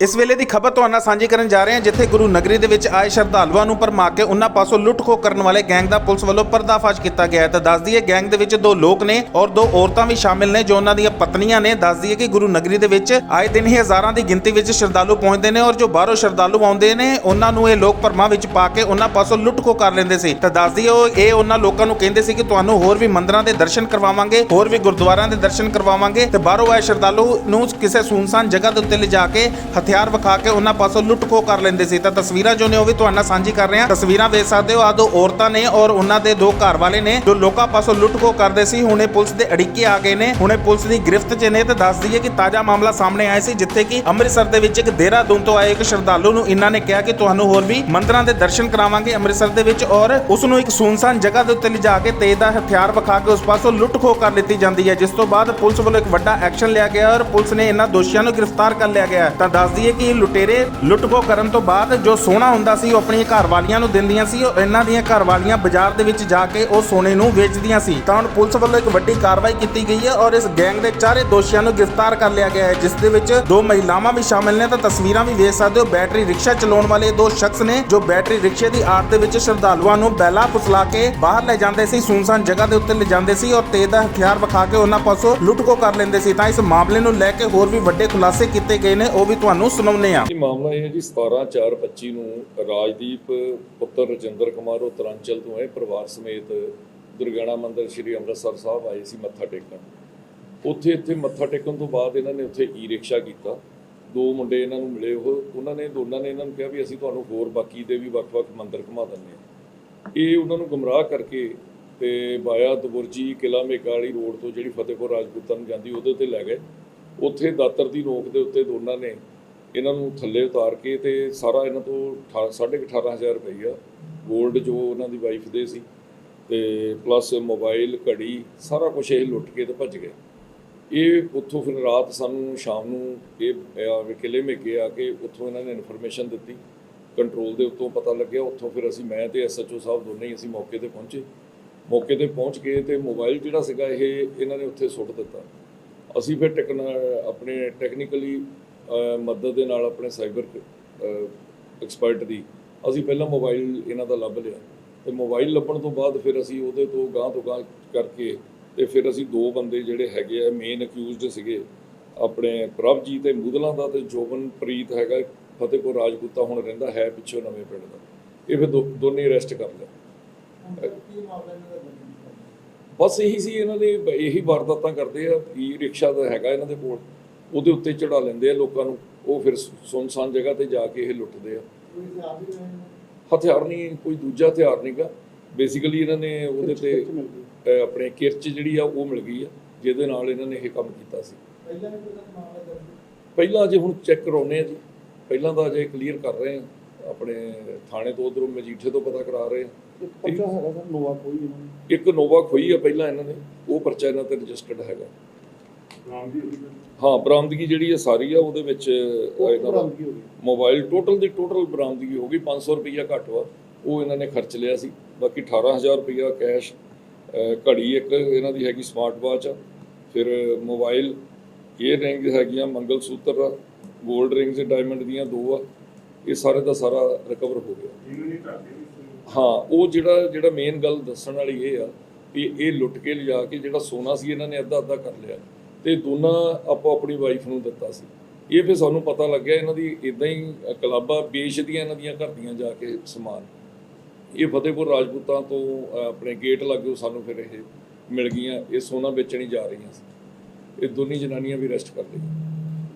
ਇਸ ਵੇਲੇ ਦੀ ਖਬਰ ਤੁਹਾਨੂੰ ਸਾਂਝੀ ਕਰਨ ਜਾ ਰਹੇ ਹਾਂ, ਜਿੱਥੇ ਗੁਰੂ ਨਗਰੀ ਦੇ ਵਿੱਚ ਆਏ ਸ਼ਰਧਾਲੂਆਂ ਨੂੰ ਭਰਮਾ ਕੇ ਉਹਨਾਂ ਪਾਸੋਂ ਲੁੱਟ-ਖੋਹ ਕਰਨ ਵਾਲੇ ਗੈਂਗ ਦਾ ਪੁਲਿਸ ਵੱਲੋਂ ਪਰਦਾਫਾਸ਼ ਕੀਤਾ ਗਿਆ ਹੈ। ਤਾਂ ਦੱਸ ਦਈਏ, ਗੈਂਗ ਦੇ ਵਿੱਚ ਦੋ ਲੋਕ ਨੇ ਔਰ ਦੋ ਔਰਤਾਂ ਵੀ ਸ਼ਾਮਿਲ ਨੇ ਜੋ ਉਹਨਾਂ ਦੀਆਂ ਪਤਨੀਆਂ ਨੇ। ਦੱਸ ਦਈਏ ਕਿ ਗੁਰੂ ਨਗਰੀ ਦੇ ਵਿੱਚ ਆਏ ਦਿਨ ਹੀ ਹਜ਼ਾਰਾਂ ਦੀ ਗਿਣਤੀ ਵਿੱਚ ਸ਼ਰਧਾਲੂ ਪਹੁੰਚਦੇ ਨੇ ਔਰ ਜੋ ਬਾਹਰੋਂ ਸ਼ਰਧਾਲੂ ਆਉਂਦੇ ਨੇ, ਉਹਨਾਂ ਨੂੰ ਇਹ ਲੋਕ ਭਰਮਾਂ ਵਿੱਚ ਪਾ ਕੇ ਉਹਨਾਂ ਪਾਸੋਂ ਲੁੱਟ-ਖੋਹ ਕਰ ਲੈਂਦੇ ਸੀ। ਤਾਂ ਦੱਸ ਦਈਏ, ਉਹ ਇਹ ਉਹਨਾਂ ਲੋਕਾਂ ਨੂੰ ਕਹਿੰਦੇ ਸੀ ਕਿ ਤੁਹਾਨੂੰ ਹੋਰ ਵੀ ਮੰਦਰਾਂ ਦੇ ਦਰਸ਼ਨ ਕਰਵਾਵਾਂਗੇ, ਹੋਰ ਵੀ ਗੁਰਦੁਆਰਿਆਂ ਦੇ ਦਰਸ਼ਨ ਕਰਵਾਵਾਂਗੇ ਤੇ ਬਾਹਰੋਂ ਆਏ ਸ਼ਰਧਾਲੂ ਨੂੰ ਕਿਸੇ ਸੁਨਸਾਨ ਜਗ੍ਹਾ ਦੇ ਉੱਤੇ ਲਿਜਾ ਕੇ ਹਥਿਆਰ ਵਿਖਾ ਕੇ ਉਹਨਾਂ ਪਾਸੋਂ ਲੁੱਟ-ਖੋਹ ਕਰ ਲੈਂਦੇ ਸੀ। ਤਾਂ ਤਸਵੀਰਾਂ ਜੋ ਨੇ ਉਹ ਵੀ ਤੁਹਾਡੇ ਨਾਲ ਸਾਂਝੀ ਕਰ ਰਹੇ ਹਾਂ। ਤਸਵੀਰਾਂ ਵੇਖ ਸਕਦੇ ਹੋ ਆ ਦੋ ਔਰਤਾਂ ਨੇ ਔਰ ਉਹਨਾਂ ਦੇ ਦੋ ਘਰ ਵਾਲੇ ਨੇ ਜੋ ਲੋਕਾਂ ਪਾਸੋਂ ਲੁੱਟ-ਖੋਹ ਕਰਦੇ ਸੀ। ਹੁਣੇ ਪੁਲਿਸ ਦੇ ਅੜਿੱਕੇ ਆ ਗਏ ਨੇ। ਹੁਣੇ ਪੁਲਿਸ ਦੀ ਗ੍ਰਿਫਤ 'ਚ ਨੇ ਤੇ ਦੱਸ ਦਈਏ ਕਿ ਤਾਜ਼ਾ ਮਾਮਲਾ ਸਾਹਮਣੇ ਆਇਆ ਸੀ, ਜਿੱਥੇ ਕਿ ਅੰਮ੍ਰਿਤਸਰ ਦੇ ਵਿੱਚ ਇੱਕ ਦੇਹਰਾਦੂਨ ਤੋਂ ਆਏ ਇੱਕ ਸ਼ਰਧਾਲੂ ਨੂੰ ਇਹਨਾਂ ਨੇ ਕਿਹਾ ਕਿ ਤੁਹਾਨੂੰ ਹੋਰ ਵੀ ਮੰਦਰਾਂ ਦੇ ਦਰਸ਼ਨ ਕਰਾਵਾਂਗੇ ਅੰਮ੍ਰਿਤਸਰ ਦੇ ਵਿੱਚ ਔਰ ਉਸ ਨੂੰ ਇੱਕ ਸੁਨਸਾਨ ਜਗ੍ਹਾ ਦੇ ਉੱਤੇ ਲਿਜਾ ਕੇ ਤੇਜ਼ ਦਾ ਹਥਿਆਰ ਵਿਖਾ ਕੇ ਉਸ ਪਾਸੋਂ ਲੁੱਟ-ਖੋਹ ਕਰ ਲਿੱਤੀ ਜਾਂਦੀ ਹੈ। ਜਿਸ ਤੋਂ ਬਾਅਦ ਪੁਲਿਸ ਵੱਲੋਂ ਇੱਕ ਵੱਡਾ ਐਕਸ਼ਨ ਲਿਆ ਗਿਆ ਔਰ ਪੁਲਿਸ ਨੇ ਇਹਨਾਂ ਦੋਸ਼ੀਆਂ ਨੂੰ ਗ੍ਰਿਫਤਾਰ ਕਰ ਲਿਆ ਗਿਆ ਤਾਂ ਦੱਸ ਦਈਏ ਕਿ ਇਹ ਲੁਟੇਰੇ ਲੁੱਟ-ਖੋਹ ਕਰਨ ਤੋਂ ਬਾਅਦ ਜੋ ਸੋਨਾ ਹੁੰਦਾ ਸੀ, ਉਹ ਆਪਣੀਆਂ ਘਰਵਾਲੀਆਂ ਨੂੰ ਦਿੰਦੀਆਂ ਸੀ। ਔਰ ਇਹਨਾਂ ਦੀਆਂ ਘਰਵਾਲੀਆਂ ਬਾਜ਼ਾਰ ਦੇ ਵਿੱਚ ਜਾ ਕੇ ਉਹ ਸੋਨੇ ਨੂੰ ਵੇਚਦੀਆਂ ਸੀ। ਤਾਂ ਹੁਣ ਪੁਲਿਸ ਵੱਲੋਂ ਇੱਕ ਵੱਡੀ ਕਾਰਵਾਈ ਕੀਤੀ ਗਈ ਹੈ ਔਰ ਇਸ ਗੈਂਗ ਦੇ ਚਾਰੇ ਦੋਸ਼ੀਆਂ ਨੂੰ ਗ੍ਰਿਫਤਾਰ ਕਰ ਲਿਆ ਗਿਆ ਹੈ ਜਿਸ ਦੇ ਵਿੱਚ ਦੋ ਮਹਿਲਾਵਾਂ ਵੀ ਸ਼ਾਮਿਲ ਨੇ। ਤਾਂ ਤਸਵੀਰਾਂ ਵੀ ਵੇਖ ਸਕਦੇ ਹੋ, ਬੈਟਰੀ ਰਿਕਸ਼ਾ ਚਲਾਉਣ ਵਾਲੇ ਦੋ ਸ਼ਖਸ ਨੇ, ਜੋ ਬੈਟਰੀ ਰਿਕਸ਼ੇ ਦੀ ਆੜ ਦੇ ਵਿੱਚ ਸ਼ਰਧਾਲੂਆਂ ਨੂੰ ਬੈਲਾ ਫੁਸਲਾ ਕੇ ਬਾਹਰ ਲੈ ਜਾਂਦੇ ਸੀ, ਸੁਨਸਾਨ ਜਗ੍ਹਾ ਦੇ ਉੱਤੇ ਲੈ ਜਾਂਦੇ ਸੀ ਔਰ ਤੇਜ਼ ਦਾ ਹਥਿਆਰ ਵਿਖਾ ਕੇ ਉਹਨਾਂ ਪਾਸੋਂ ਲੁੱਟ-ਖੋਹ ਕਰ ਲੈਂਦੇ ਸੀ। ਤਾਂ ਇਸ ਮਾਮਲੇ ਨੂੰ ਲੈ ਕੇ ਹੋਰ ਵੀ ਵੱਡੇ ਖੁਲਾਸੇ ਕੀਤੇ ਗਏ ਨੇ, ਉਹ ਵੀ ਤੁਹਾਨੂੰ ਸੁਣਾਉਂਦੇ ਹਾਂ। ਇਹ ਮਾਮਲਾ ਇਹ ਹੈ ਜੀ 17/4/25 ਨੂੰ ਰਾਜਦੀਪ, ਪੁੱਤਰ ਰਜਿੰਦਰ ਕੁਮਾਰ ਉਹ ਤਰਾਂਚਲ ਤੋਂ ਹੈ ਪਰਿਵਾਰ ਸਮੇਤ ਦੁਰਗਿਆਣਾ ਮੰਦਿਰ ਸ੍ਰੀ ਅੰਮ੍ਰਿਤਸਰ ਸਾਹਿਬ ਆਏ ਸੀ ਮੱਥਾ ਟੇਕਣ। ਉੱਥੇ ਇੱਥੇ ਮੱਥਾ ਟੇਕਣ ਤੋਂ ਬਾਅਦ ਇਹਨਾਂ ਨੇ ਉੱਥੇ ਈ ਰਿਕਸ਼ਾ ਕੀਤਾ। ਦੋ ਮੁੰਡੇ ਇਹਨਾਂ ਨੂੰ ਮਿਲੇ, ਉਹ ਉਹਨਾਂ ਨੇ, ਦੋਨਾਂ ਨੇ ਇਹਨਾਂ ਨੂੰ ਕਿਹਾ ਵੀ ਅਸੀਂ ਤੁਹਾਨੂੰ ਹੋਰ ਬਾਕੀ ਦੇ ਵੀ ਵੱਖ-ਵੱਖ ਮੰਦਿਰ ਘੁਮਾ ਦਿੰਦੇ ਹਾਂ। ਇਹ ਉਹਨਾਂ ਨੂੰ ਗੁੰਮਰਾਹ ਕਰਕੇ ਤੇ ਬਾਇਆ ਦਬੁਰਜੀ ਕਿਲਾ ਮੇਗਾ ਰੋਡ ਤੋਂ ਜਿਹੜੀ ਫਤਿਹਪੁਰ ਰਾਜਪੂਤਾਂ ਨੂੰ ਜਾਂਦੀ, ਉਹਦੇ ਤੇ ਲੈ ਗਏ। ਉੱਥੇ ਦਾਤਰ ਦੀ ਨੋਕ ਦੇ ਉੱਤੇ ਦੋਨਾਂ ਨੇ ਇਹਨਾਂ ਨੂੰ ਥੱਲੇ ਉਤਾਰ ਕੇ ਤੇ ਸਾਰਾ ਇਹਨਾਂ ਤੋਂ 18500 ਰੁਪਈਆ 골ਡ ਜੋ ਉਹਨਾਂ ਦੀ ਵਾਈਫ ਦੇ ਸੀ ਤੇ ਪਲੱਸ ਮੋਬਾਈਲ ਘੜੀ, ਸਾਰਾ ਕੁਝ ਇਹ ਲੁੱਟ ਕੇ ਤੇ ਭੱਜ ਗਏ। ਇਹ ਉੱਥੋਂ ਫਿਰ ਰਾਤ ਸਾਨੂੰ ਸ਼ਾਮ ਨੂੰ ਇਹ ਆ ਵੀ ਕਿਲੇ ਮੇਗੇ ਆ ਕੇ ਉੱਥੋਂ ਇਹਨਾਂ ਨੇ ਇਨਫੋਰਮੇਸ਼ਨ ਦਿੱਤੀ। ਕੰਟਰੋਲ ਦੇ ਉੱਤੋਂ ਪਤਾ ਲੱਗਿਆ, ਉੱਥੋਂ ਫਿਰ ਅਸੀਂ ਮੈਂ ਤੇ ਐਸਐਚਓ ਸਾਹਿਬ ਦੋਨੇ ਹੀ ਅਸੀਂ ਮੌਕੇ ਤੇ ਪਹੁੰਚੇ। ਮੌਕੇ ਤੇ ਪਹੁੰਚ ਕੇ ਤੇ ਮੋਬਾਈਲ ਜਿਹੜਾ ਸੀਗਾ ਇਹ, ਇਹਨਾਂ ਨੇ ਉੱਥੇ ਸੁੱਟ ਦਿੱਤਾ। ਅਸੀਂ ਫਿਰ ਟੈਕਨਾ, ਆਪਣੇ ਟੈਕਨੀਕਲੀ ਮਦਦ ਦੇ ਨਾਲ ਆਪਣੇ ਸਾਈਬਰ ਐਕਸਪਰਟ ਦੀ, ਅਸੀਂ ਪਹਿਲਾਂ ਮੋਬਾਈਲ ਇਹਨਾਂ ਦਾ ਲੱਭ ਲਿਆ। ਤੇ ਮੋਬਾਈਲ ਲੱਭਣ ਤੋਂ ਬਾਅਦ ਫਿਰ ਅਸੀਂ ਉਹਦੇ ਤੋਂ ਗਾਂਹ ਤੋਂ ਗਾਂਹ ਕਰਕੇ ਤੇ ਫਿਰ ਅਸੀਂ ਦੋ ਬੰਦੇ ਜਿਹੜੇ ਹੈਗੇ ਆ ਮੇਨ ਅਕਿਊਜ਼ਡ ਸੀਗੇ, ਆਪਣੇ ਪ੍ਰਭਜੀਤ ਤੇ ਮੁਦਲਾਂ ਦਾ ਤੇ ਜੋਬਨਪ੍ਰੀਤ ਹੈਗਾ, ਫਤਿਹਪੁਰ ਰਾਜਪੂਤਾ ਹੁਣ ਰਹਿੰਦਾ ਹੈ ਪਿੱਛੋਂ ਨਵੇਂ ਪਿੰਡ ਦਾ। ਇਹ ਫਿਰ ਦੋ- ਦੋਨੇ ਅਰੈਸਟ ਕਰ ਲਿਆ ਬਸ ਇਹੀ ਸੀ ਇਹਨਾਂ ਦੇ, ਇਹੀ ਵਾਰਦਾਤਾਂ ਕਰਦੇ ਆ ਈ ਰਿਕਸ਼ਾ ਦਾ ਹੈਗਾ ਇਹਨਾਂ ਦੇ ਕੋਲ। ਉਹਦੇ ਉੱਤੇ ਚੜਾ ਲੈਂਦੇ ਆ ਲੋਕਾਂ ਨੂੰ ਉਹ ਫਿਰ ਸੁੰਨਸਾਨ ਜਗ੍ਹਾ ਤੇ ਜਾ ਕੇ ਇਹ ਲੁੱਟਦੇ ਆ। ਹਥਿਆਰ ਨਹੀਂ ਕੋਈ ਦੂਜਾ ਹਥਿਆਰ ਨਹੀਂਗਾ ਬੇਸਿਕਲੀ ਇਹਨਾਂ ਨੇ ਉਹਦੇ ਤੇ ਆਪਣੇ ਕਿਰਚ ਜਿਹੜੀ ਆ ਉਹ ਮਿਲ ਗਈ ਆ ਜਿਹਦੇ ਨਾਲ ਇਹਨਾਂ ਨੇ ਇਹ ਕੰਮ ਕੀਤਾ ਸੀ। ਪਹਿਲਾਂ ਅਜੇ ਹੁਣ ਚੈੱਕ ਕਰਾਉਨੇ ਆ ਜੀ। ਪਹਿਲਾਂ ਤਾਂ ਅਜੇ ਕਲੀਅਰ ਕਰ ਰਹੇ ਆ। ਆਪਣੇ ਥਾਣੇ ਤੋਂ ਉਧਰੋਂ ਮਜੀਠੇ ਤੋਂ ਪਤਾ ਕਰਾ ਰਹੇ ਆ। ਇੱਕ ਪਰਚਾ ਹੈਗਾ ਸਰ ਨੋਵਾ ਕੋਈ ਇਹਨਾਂ ਨੂੰ। ਇੱਕ ਨੋਵਾ ਖੋਈ ਆ ਪਹਿਲਾਂ ਇਹਨਾਂ ਨੇ। ਉਹ ਪਰਚਾ ਇਹਨਾਂ ਤੇ ਰਜਿਸਟਰਡ ਹੈਗਾ। ਹਾਂ ਬਰਾਮਦਗੀ ਜਿਹੜੀ ਹੈ ਸਾਰੀ ਆ ਉਹਦੇ ਵਿੱਚ ਇਹਨਾਂ ਦਾ ਮੋਬਾਈਲ ਟੋਟਲ ਦੀ ਟੋਟਲ ਬਰਾਮਦਗੀ ਹੋ ਗਈ 500 ਰੁਪਈਆ ਘੱਟ ਵਾ ਉਹ ਇਹਨਾਂ ਨੇ ਖਰਚ ਲਿਆ ਸੀ। ਬਾਕੀ 18000 ਰੁਪਈਆ ਕੈਸ਼ ਘੜੀ ਇੱਕ ਇਹਨਾਂ ਦੀ ਹੈਗੀ ਸਮਾਰਟ ਵਾਚ ਆ। ਫਿਰ ਮੋਬਾਈਲ ਇਹ ਰਿੰਗ ਹੈਗੀਆਂ ਮੰਗਲ ਸੂਤਰ ਆ 골ਡ ਰਿੰਗਸ ਡਾਇਮੰਡ ਦੀਆਂ ਦੋ ਆ ਇਹ ਸਾਰੇ ਦਾ ਸਾਰਾ ਰਿਕਵਰ ਹੋ ਗਿਆ। ਹਾਂ ਉਹ ਜਿਹੜਾ ਜਿਹੜਾ ਮੇਨ ਗੱਲ ਦੱਸਣ ਵਾਲੀ ਇਹ ਆ ਵੀ ਇਹ ਲੁੱਟ ਕੇ ਲਿਜਾ ਕੇ ਜਿਹੜਾ ਸੋਨਾ ਸੀ ਇਹਨਾਂ ਨੇ ਅੱਧਾ ਅੱਧਾ ਕਰ ਲਿਆ। ਤੇ ਦੋਨਾਂ ਆਪੋ ਆਪਣੀ ਵਾਈਫ ਨੂੰ ਦਿੱਤਾ ਸੀ। ਇਹ ਫਿਰ ਸਾਨੂੰ ਪਤਾ ਲੱਗਿਆ ਇਹਨਾਂ ਦੀ ਇਦਾਂ ਹੀ ਕਲਾਬਾਂ ਵੇਚਦੀਆਂ ਇਹਨਾਂ ਦੀਆਂ ਘਰ ਦੀਆਂ ਜਾ ਕੇ ਸਮਾਨ। ਇਹ ਫਤਿਹਪੁਰ ਰਾਜਪੂਤਾਂ ਤੋਂ ਆਪਣੇ ਗੇਟ ਲੱਗੋ ਸਾਨੂੰ ਫਿਰ ਇਹ ਮਿਲ ਗਈਆਂ। ਇਹ ਸੋਨਾ ਵੇਚਣੀ ਜਾ ਰਹੀਆਂ ਸੀ। ਇਹ ਦੋਨੀ ਜਨਾਨੀਆਂ ਵੀ ਅਰੈਸਟ ਕਰ ਲਈਆਂ